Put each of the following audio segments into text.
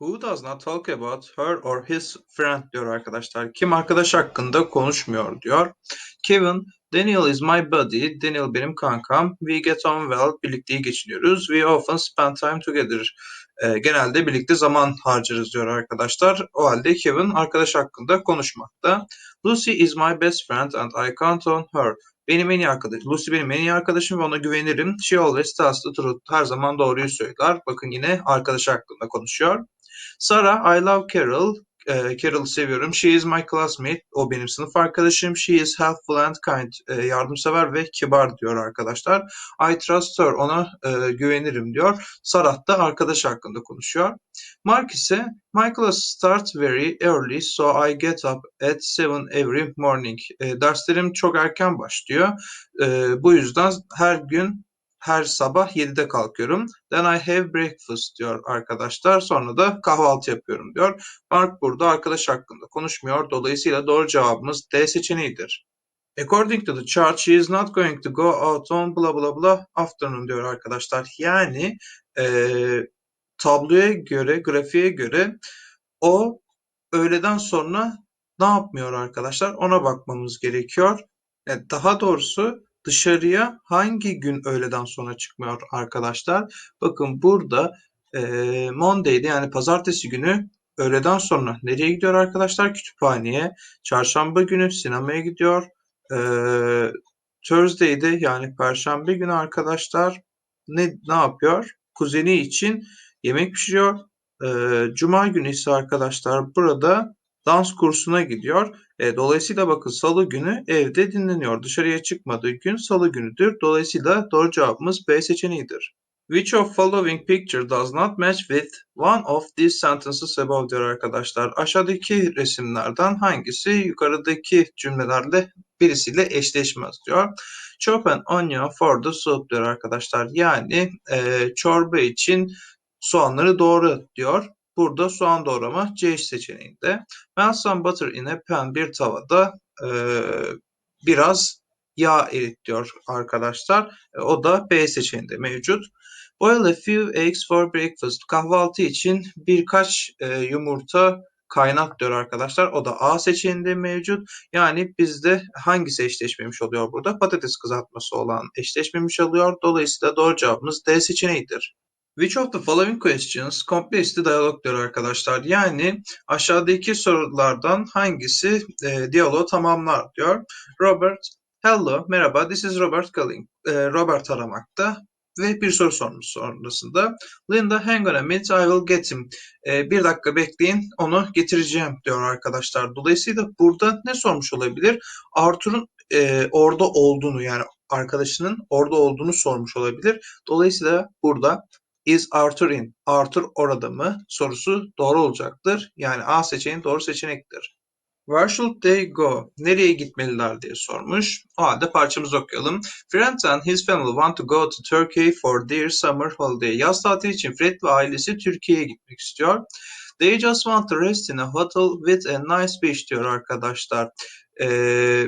Who does not talk about her or his friend diyor arkadaşlar. Kim arkadaş hakkında konuşmuyor diyor. Kevin, Daniel is my buddy. Daniel benim kankam. We get on well. Birlikte iyi geçiniyoruz. We often spend time together. Ee, genelde birlikte zaman harcarız diyor arkadaşlar. O halde Kevin arkadaş hakkında konuşmakta. Lucy is my best friend and I count on her. Benim en iyi arkadaşım. Lucy benim en iyi arkadaşım ve ona güvenirim. She always tells the truth. Her zaman doğruyu söyler. Bakın yine arkadaş hakkında konuşuyor. Sarah, I love Carol. E, Carol'ı seviyorum. She is my classmate. O benim sınıf arkadaşım. She is helpful and kind. E, yardımsever ve kibar diyor arkadaşlar. I trust her. Ona e, güvenirim diyor. Sarah da arkadaş hakkında konuşuyor. Mark ise My class starts very early so I get up at 7 every morning. E, derslerim çok erken başlıyor. Bu yüzden her gün her sabah 7'de kalkıyorum. Then I have breakfast diyor arkadaşlar. Sonra da kahvaltı yapıyorum diyor. Mark burada arkadaş hakkında konuşmuyor. Dolayısıyla doğru cevabımız D seçeneğidir. According to the chart, she is not going to go out on blah blah blah afternoon diyor arkadaşlar. Yani e, tabloya göre, grafiğe göre o öğleden sonra ne yapmıyor arkadaşlar? Ona bakmamız gerekiyor. Yani daha doğrusu dışarıya hangi gün öğleden sonra çıkmıyor arkadaşlar? Bakın burada e, Monday'de yani pazartesi günü öğleden sonra nereye gidiyor arkadaşlar? Kütüphaneye. Çarşamba günü sinemaya gidiyor. E, Thursday'de yani perşembe günü arkadaşlar ne, ne yapıyor? Kuzeni için yemek pişiriyor. E, Cuma günü ise arkadaşlar burada dans kursuna gidiyor. E, dolayısıyla bakın salı günü evde dinleniyor. Dışarıya çıkmadığı gün salı günüdür. Dolayısıyla doğru cevabımız B seçeneğidir. Which of following picture does not match with one of these sentences above diyor arkadaşlar. Aşağıdaki resimlerden hangisi yukarıdaki cümlelerle birisiyle eşleşmez diyor. Chop an onion for the soup diyor arkadaşlar. Yani e, çorba için soğanları doğru diyor. Burada soğan doğrama C seçeneğinde. Melt some butter in a bir tavada e, biraz yağ erit diyor arkadaşlar. E, o da B seçeneğinde mevcut. Boil a few eggs for breakfast. Kahvaltı için birkaç e, yumurta kaynat diyor arkadaşlar. O da A seçeneğinde mevcut. Yani bizde hangisi eşleşmemiş oluyor burada? Patates kızartması olan eşleşmemiş oluyor. Dolayısıyla doğru cevabımız D seçeneğidir. Which of the following questions completes the dialogue diyor arkadaşlar. Yani aşağıdaki sorulardan hangisi e, diyaloğu tamamlar diyor. Robert, hello, merhaba, this is Robert calling. E, Robert aramakta ve bir soru sormuş sonrasında. Linda, hang on a minute, I will get him. E, bir dakika bekleyin, onu getireceğim diyor arkadaşlar. Dolayısıyla burada ne sormuş olabilir? Arthur'un e, orada olduğunu yani arkadaşının orada olduğunu sormuş olabilir. Dolayısıyla burada Is Arthur in? Arthur orada mı? Sorusu doğru olacaktır. Yani A seçeneği doğru seçenektir. Where should they go? Nereye gitmeliler diye sormuş. O halde parçamızı okuyalım. Friends and his family want to go to Turkey for their summer holiday. Yaz tatili için Fred ve ailesi Türkiye'ye gitmek istiyor. They just want to rest in a hotel with a nice beach diyor arkadaşlar. Ee,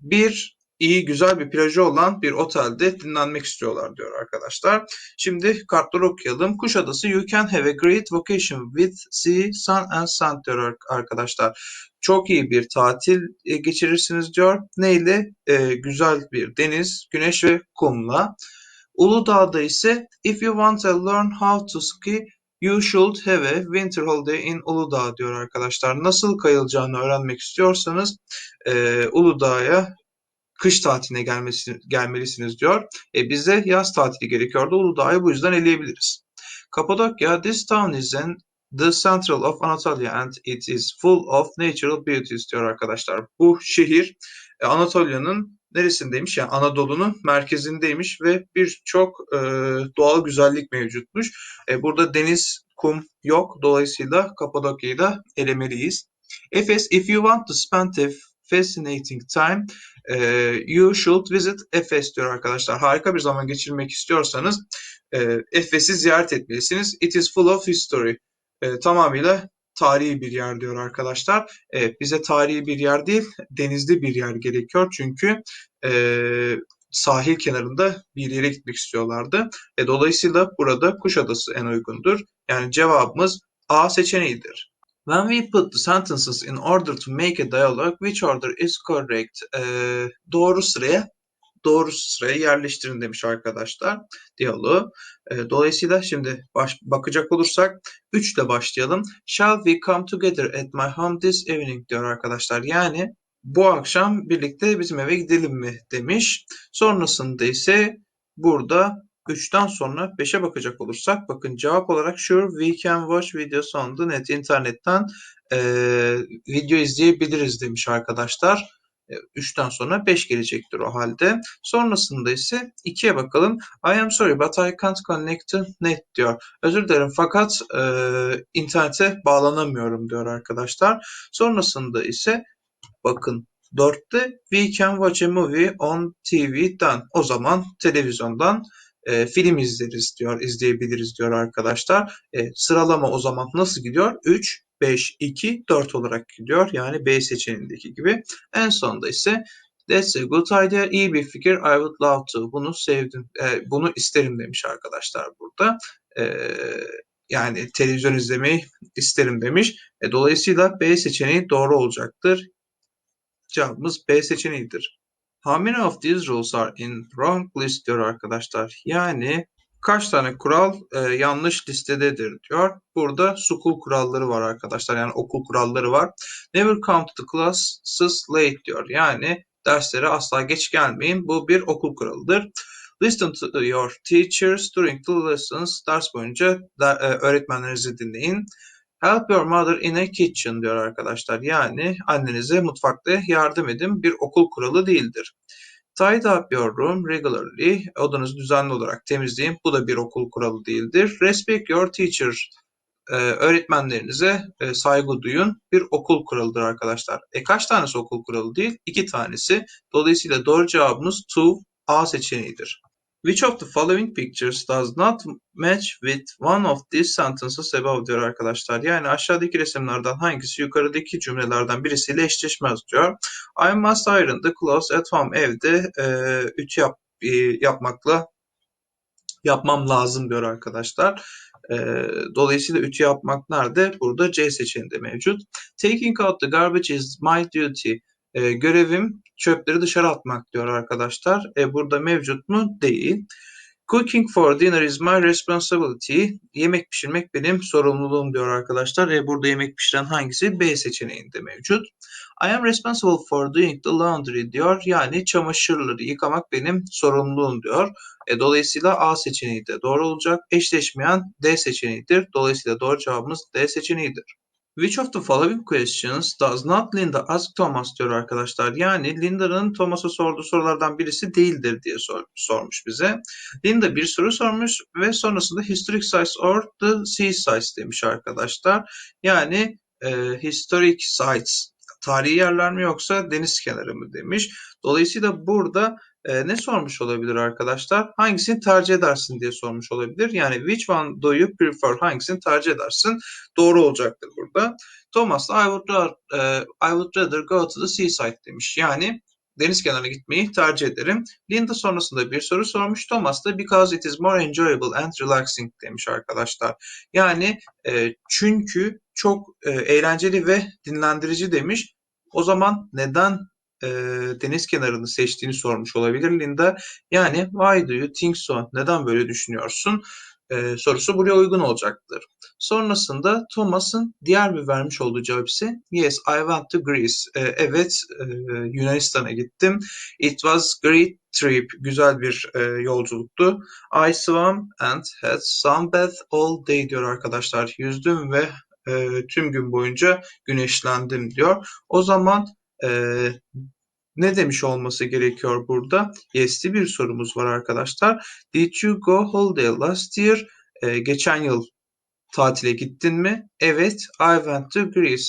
bir iyi güzel bir plajı olan bir otelde dinlenmek istiyorlar diyor arkadaşlar. Şimdi kartları okuyalım. Kuşadası you can have a great vacation with sea, sun and sand diyor arkadaşlar. Çok iyi bir tatil e, geçirirsiniz diyor. Neyle? Ee, güzel bir deniz, güneş ve kumla. Uludağ'da ise if you want to learn how to ski You should have a winter holiday in Uludağ diyor arkadaşlar. Nasıl kayılacağını öğrenmek istiyorsanız e, Uludağ'a kış tatiline gelmesi, gelmelisiniz diyor. E, bize yaz tatili gerekiyordu. Uludağ'ı bu yüzden eleyebiliriz. Kapadokya, this town is in the central of Anatolia and it is full of natural beauties diyor arkadaşlar. Bu şehir e, Anatolia'nın neresindeymiş? Yani Anadolu'nun merkezindeymiş ve birçok e, doğal güzellik mevcutmuş. E, burada deniz, kum yok. Dolayısıyla Kapadokya'yı da elemeliyiz. Efes, if you want to spend a fascinating time, e, you should visit Efes diyor arkadaşlar. Harika bir zaman geçirmek istiyorsanız e, Efes'i ziyaret etmelisiniz. It is full of history. E, tamamıyla tarihi bir yer diyor arkadaşlar. E, bize tarihi bir yer değil, denizli bir yer gerekiyor. Çünkü e, sahil kenarında bir yere gitmek istiyorlardı. E, dolayısıyla burada Kuşadası en uygundur. Yani cevabımız A seçeneğidir. When we put the sentences in order to make a dialogue, which order is correct? Ee, doğru sıraya doğru sıraya yerleştirin demiş arkadaşlar diyaloğu. E, dolayısıyla şimdi baş, bakacak olursak 3 ile başlayalım. Shall we come together at my home this evening diyor arkadaşlar. Yani bu akşam birlikte bizim eve gidelim mi demiş. Sonrasında ise burada 3'ten sonra 5'e bakacak olursak bakın cevap olarak sure we can watch videos on the net internetten e, video izleyebiliriz demiş arkadaşlar. 3'ten sonra 5 gelecektir o halde. Sonrasında ise 2'ye bakalım. I am sorry but I can't connect to net diyor. Özür dilerim fakat e, internete bağlanamıyorum diyor arkadaşlar. Sonrasında ise bakın 4'te we can watch a movie on TV'den. O zaman televizyondan e, film izleriz diyor, izleyebiliriz diyor arkadaşlar. E, sıralama o zaman nasıl gidiyor? 3, 5, 2, 4 olarak gidiyor. Yani B seçeneğindeki gibi. En sonunda ise That's a good idea. İyi bir fikir. I would love to. Bunu sevdim. E, bunu isterim demiş arkadaşlar burada. E, yani televizyon izlemeyi isterim demiş. E, dolayısıyla B seçeneği doğru olacaktır. Cevabımız B seçeneğidir. How many of these rules are in wrong list diyor arkadaşlar. Yani kaç tane kural e, yanlış listededir diyor. Burada school kuralları var arkadaşlar. Yani okul kuralları var. Never come to the classes late diyor. Yani derslere asla geç gelmeyin. Bu bir okul kuralıdır. Listen to your teachers during the lessons. Ders boyunca da, e, öğretmenlerinizi dinleyin. Help your mother in a kitchen diyor arkadaşlar. Yani annenize mutfakta yardım edin. Bir okul kuralı değildir. Tidy up your room regularly. Odanızı düzenli olarak temizleyin. Bu da bir okul kuralı değildir. Respect your teacher. Ee, öğretmenlerinize e, saygı duyun. Bir okul kuralıdır arkadaşlar. E kaç tanesi okul kuralı değil? İki tanesi. Dolayısıyla doğru cevabımız to A seçeneğidir. Which of the following pictures does not match with one of these sentences above diyor arkadaşlar. Yani aşağıdaki resimlerden hangisi yukarıdaki cümlelerden birisiyle eşleşmez diyor. I must iron the clothes at home. Evde e, ütü yap, e, yapmakla yapmam lazım diyor arkadaşlar. E, dolayısıyla ütü yapmak nerede? Burada C seçeneğinde mevcut. Taking out the garbage is my duty. E, görevim çöpleri dışarı atmak diyor arkadaşlar. E, burada mevcut mu? Değil. Cooking for dinner is my responsibility. Yemek pişirmek benim sorumluluğum diyor arkadaşlar. E, burada yemek pişiren hangisi? B seçeneğinde mevcut. I am responsible for doing the laundry diyor. Yani çamaşırları yıkamak benim sorumluluğum diyor. E, dolayısıyla A seçeneği de doğru olacak. Eşleşmeyen D seçeneğidir. Dolayısıyla doğru cevabımız D seçeneğidir. Which of the following questions does not Linda ask Thomas diyor arkadaşlar. Yani Linda'nın Thomas'a sorduğu sorulardan birisi değildir diye sor, sormuş bize. Linda bir soru sormuş ve sonrasında historic sites or the sea sites demiş arkadaşlar. Yani e, historic sites tarihi yerler mi yoksa deniz kenarı mı demiş. Dolayısıyla burada e, ne sormuş olabilir arkadaşlar? Hangisini tercih edersin diye sormuş olabilir. Yani which one do you prefer? Hangisini tercih edersin? Doğru olacaktır burada. Thomas I would, rather, I would rather go to the seaside demiş. Yani deniz kenarına gitmeyi tercih ederim. Linda sonrasında bir soru sormuş. Thomas da because it is more enjoyable and relaxing demiş arkadaşlar. Yani e, çünkü çok e, eğlenceli ve dinlendirici demiş. O zaman neden e, deniz kenarını seçtiğini sormuş olabilir Linda. Yani why do you think so? Neden böyle düşünüyorsun? E, sorusu buraya uygun olacaktır. Sonrasında Thomas'ın diğer bir vermiş olduğu cevap ise Yes, I went to Greece. E, evet, e, Yunanistan'a gittim. It was great trip. Güzel bir e, yolculuktu. I swam and had sunbath all day diyor arkadaşlar. Yüzdüm ve e, tüm gün boyunca güneşlendim diyor. O zaman e, ne demiş olması gerekiyor burada? Yes'li bir sorumuz var arkadaşlar. Did you go holiday last year? E, geçen yıl tatile gittin mi? Evet, I went to Greece.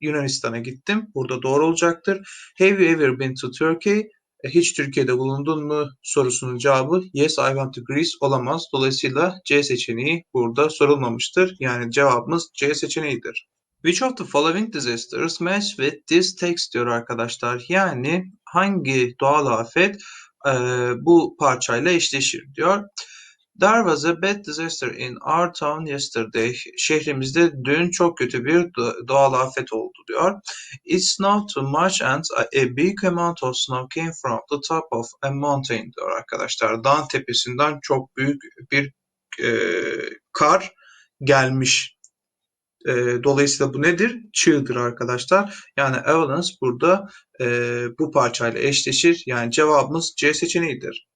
Yunanistan'a gittim. Burada doğru olacaktır. Have you ever been to Turkey? E, hiç Türkiye'de bulundun mu sorusunun cevabı yes I went to Greece olamaz. Dolayısıyla C seçeneği burada sorulmamıştır. Yani cevabımız C seçeneğidir. Which of the following disasters match with this text diyor arkadaşlar. Yani hangi doğal afet e, bu parçayla eşleşir diyor. There was a bad disaster in our town yesterday. Şehrimizde dün çok kötü bir do- doğal afet oldu diyor. It snowed too much and a big amount of snow came from the top of a mountain diyor arkadaşlar. Dağın tepesinden çok büyük bir e, kar gelmiş. E, dolayısıyla bu nedir? Çığdır arkadaşlar. Yani avalanche burada e, bu parçayla eşleşir. Yani cevabımız C seçeneğidir.